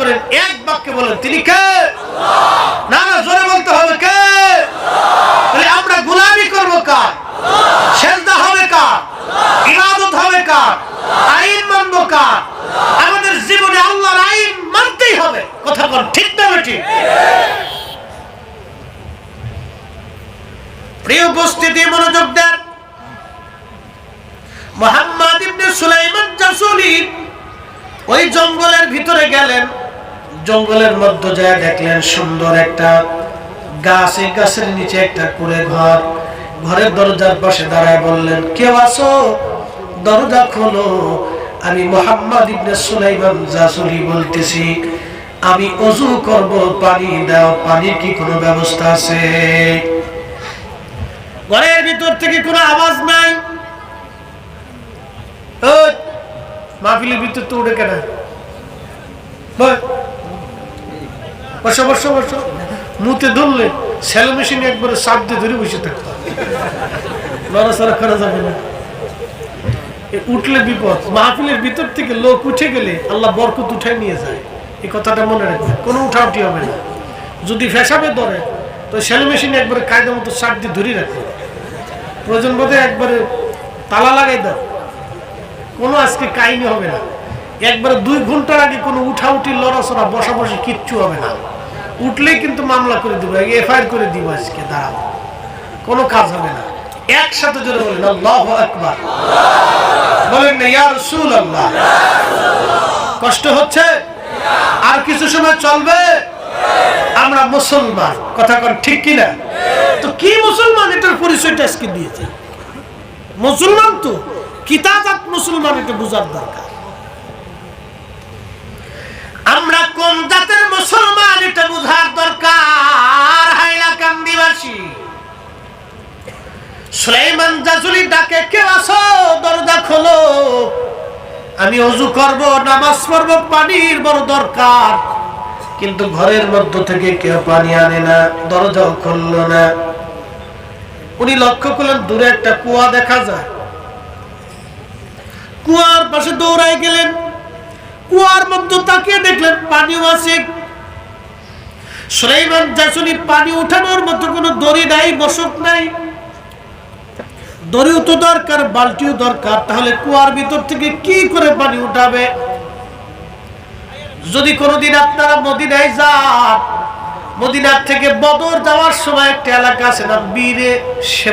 করেন, এক বাক্যে বলেন, তিনি কে? না না জোরে বলতে হবে কে? তাহলে আমরা গোলামি করব কার? সেজদা হবে কার? ইবাদত হবে কার? আইন মানব কার? আমাদের জীবনে আল্লাহর আইন মানতেই হবে। কথা বল, ঠিক না বেটি? প্রিয় উপস্থিতি, মনোযোগ দেন। মোহাম্মদ ইবনে সুলাইমান জাসুলি ওই জঙ্গলের ভিতরে গেলেন। জঙ্গলের মধ্যে যায় দেখলেন সুন্দর একটা গাছ। এই গাছের নিচে একটা কুড়ে ঘর। ঘরের দরজার পাশে দাঁড়ায় বললেন, কেউ আসো দরজা খোলো। আমি মোহাম্মদ ইবনে সুলাইমান জাসুলি বলতেছি, আমি অজু করব, পানি দাও, পানির কি কোনো ব্যবস্থা আছে? ঘরের ভিতর থেকে কোনো আওয়াজ নাই। মাহফিলের ভিতর তো উঠে কেনা? বসো বসো বসো। মুতে ধরলে সেলো মেশিনে একবারে চাপ দিয়ে ধরে বসে থাকতো। নড়াচড়া করা যাবে না। উঠলে বিপদ, মাহফিলের ভিতর থেকে লোক উঠে গেলে আল্লাহ বরকত উঠাই নিয়ে যায়। এই কথাটা মনে রাখবে, কোনো উঠাউটি হবে না। যদি ফেসাবে ধরে, তো সেলো মেশিনে একবারে কায়দা মতো চাপ দিয়ে ধরে রাখবে প্রয়োজন বোধে একবারে তালা লাগাই দাও। কোনো আজকে কাহিনী হবে না। একবারে দুই ঘণ্টার আগে কোনো উঠাউটি লড়াচড়া বসা বসে কিচ্ছু হবে না। উঠলেই কিন্তু মামলা করে দিব এফআইআর করে দিব আজকে, দাঁড়াও। কোনো কাজ হবে না। একসাথে জোরে বলেন, আল্লাহ বলেন না, ইয়া রাসূলুল্লাহ। কষ্ট হচ্ছে? আর কিছু সময় চলবে? আমরা মুসলমান। কথা কর ঠিক কিনা? তো কি মুসলমান? এটার পরিচয়টা আজকে দিয়েছে। মুসলমান তো? কিতাবাত মুসলমান এটা বোঝার দরকার আমরা কোন জাতের মুসলমান এটা বোঝার দরকার হাইলাকান্দিবাসী সুলাইমান জাজুলি ডাকে কেউ আসো দরজা খোলো। আমি অজু করব, নামাজ পড়ব, পানির বড় দরকার। কিন্তু ঘরের মধ্য থেকে কেউ পানি আনে না, দরজাও খুললো না। উনি লক্ষ্য করলেন দূরে একটা কুয়া দেখা যায়। কুয়ার পাশে দৌড়াই গেলেন। কুয়ার মধ্যে তাকিয়ে দেখলেন পানিও আছে সুলাইমান জাসুনি পানি উঠানোর মতো কোনো দড়ি নাই, বসত নাই। দড়িও তো দরকার বালতিও দরকার। তাহলে কুয়ার ভিতর থেকে কি করে পানি উঠাবে? যদি কোনোদিন আপনারা মদিনায় যান, মদিনার থেকে বদর যাওয়ার সময় একটা এলাকা আছে না বীরে